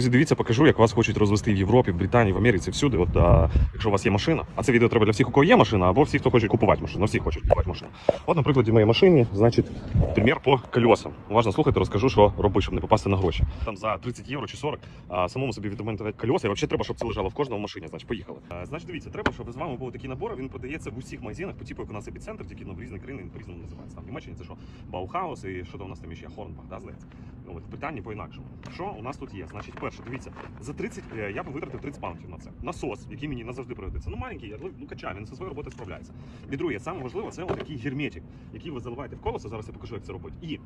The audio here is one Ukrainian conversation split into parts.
Дивіться, покажу, як вас хочуть розвести в Європі, в Британії, в Америці, всюди. От а, якщо у вас є машина, а це відео треба для всіх, у кого є машина, або всіх, хто хоче купувати машину. Ну, всі хочуть купувати машину. От, наприклад, в моїй машині, значить, примір по колесам. Уважно слухайте, розкажу, що робити, щоб не попасти на гроші. Там за 30 євро чи 40 а, самому собі відремонтувати колеса. І взагалі треба, щоб це лежало в кожному машині. Значить, поїхали. А, значить, дивіться, треба, щоб з вами був такий набор. Він продається в усіх магазинах, по типу, як у нас епіцентр, тільки ну, в різних країнах він по-різному називається. Там в Німеччині це що Баухаус і що там у нас там ще Хорнбах, да, здається. Ну, от в Британії по-інакшому. Що у нас тут є? Значить, перше, дивіться, за 30 е, я б витратив 30 паунтів на це. Насос, який мені назавжди пригодиться. Ну маленький, але ну качає, він зі своєю роботою справляється. І друге, саме важливе, це такий герметик, який ви заливаєте в колесо. Зараз я покажу, як це робити. І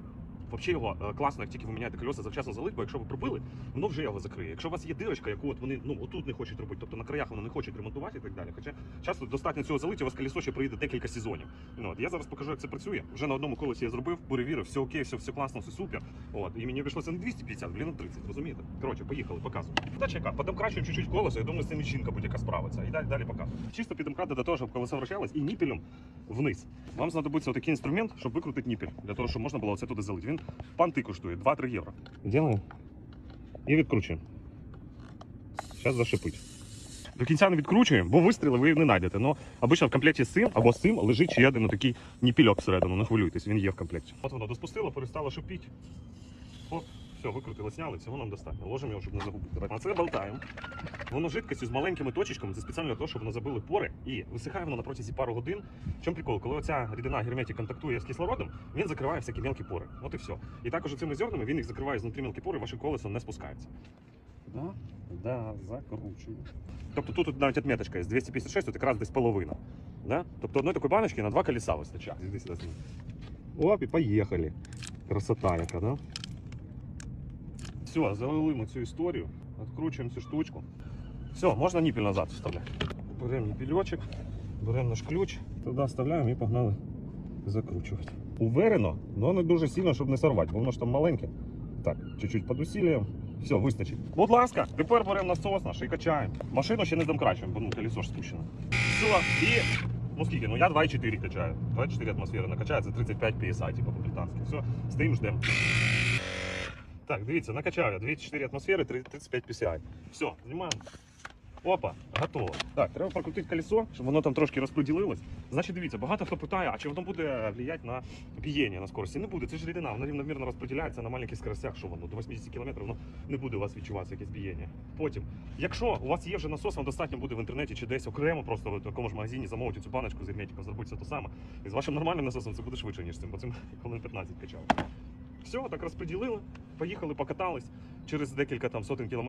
Взагалі його е, класно, як тільки ви міняєте колеса, завчасно залить, бо якщо ви пробили, воно вже його закриє. Якщо у вас є дирочка, яку от вони ну отут не хочуть робити, тобто на краях воно не хочуть ремонтувати і так далі. Хоча часто достатньо цього залиття, у вас колесо ще проїде декілька сезонів. Ну, от, я зараз покажу, як це працює. Вже на одному колесі я зробив, перевірив, все окей, все, все класно, все супер. От, і мені це не 250, блін, на 30, розумієте? Коротше, поїхали, показую. Вдача яка, подемкрачуємо чуть-чуть колесо, я думаю, з цим жінка будь-яка справиться. І далі, далі показую. Чисто підемкрати до того, щоб колесо вращалось і ніпелем вниз. Вам знадобиться такий інструмент, щоб викрутити ніпель, для того, щоб можна було оце туди залити. Він панти коштує 2-3 євро. Ділаємо і відкручуємо. Зараз зашипить. До кінця не відкручуємо, бо вистріли ви не знайдете. Ну, обично в комплекті з цим або з цим лежить ще один такий ніпільок всередину, не хвилюйтесь, він є в комплекті. От воно доспустило, перестало шипіти. Оп, все, викрутили, сняли, цього нам достатньо. Ложимо його, щоб не загубити. А це болтаємо. Воно жидкістю з маленькими точечками, це спеціально для того, щоб воно забили пори і висихає воно на протязі пару годин. В чому прикол? Коли оця рідина герметик контактує з кислородом, він закриває всякі мелкі пори. От і все. І також цими зернами він їх закриває знутрі мелкі пори, ваше колесо не спускається. Да, да, закручую. Тобто тут навіть отметочка є 256, тут якраз десь половина. Да? Тобто одної такої баночки на два колеса вистачає. Оп, і поїхали. Красота яка, да? Все, залили ми цю історію, відкручуємо цю штучку. Все, можна ніпіль назад вставляти. Беремо ніпільочок, беремо наш ключ, туди вставляємо і погнали закручувати. Уверено, але не дуже сильно, щоб не сорвати, бо воно ж там маленьке. Так, чуть-чуть під усіллям. Все, вистачить. Будь ласка, тепер беремо насос наш і качаємо. Машину ще не домкрачуємо, бо ну, колесо ж спущено. Все, і ну скільки? Ну я 2,4 качаю. 24 атмосфери накачається 35 PSI, типу по-британськи. Все, стоїмо, ждемо. Так, дивіться, накачав я 2,4 атмосфери, 35 PSI. Все, знімаємо. Опа, готово. Так, треба прокрутити колесо, щоб воно там трошки розподілилось. Значить, дивіться, багато хто питає, а чи воно буде впливати на бієння на скорості? Не буде, це ж рідина, вона рівномірно розподіляється на маленьких скоростях, що воно до 80 км воно не буде у вас відчуватися якесь бієння. Потім, якщо у вас є вже насос, вам достатньо буде в інтернеті чи десь окремо, просто в такому ж магазині замовити цю баночку з герметиком, зробити все те саме. І з вашим нормальним насосом це буде швидше, ніж цим, бо цим хвилин 15 качав. Все, так розподілили, поїхали, покатались через декілька там сотень кілометрів.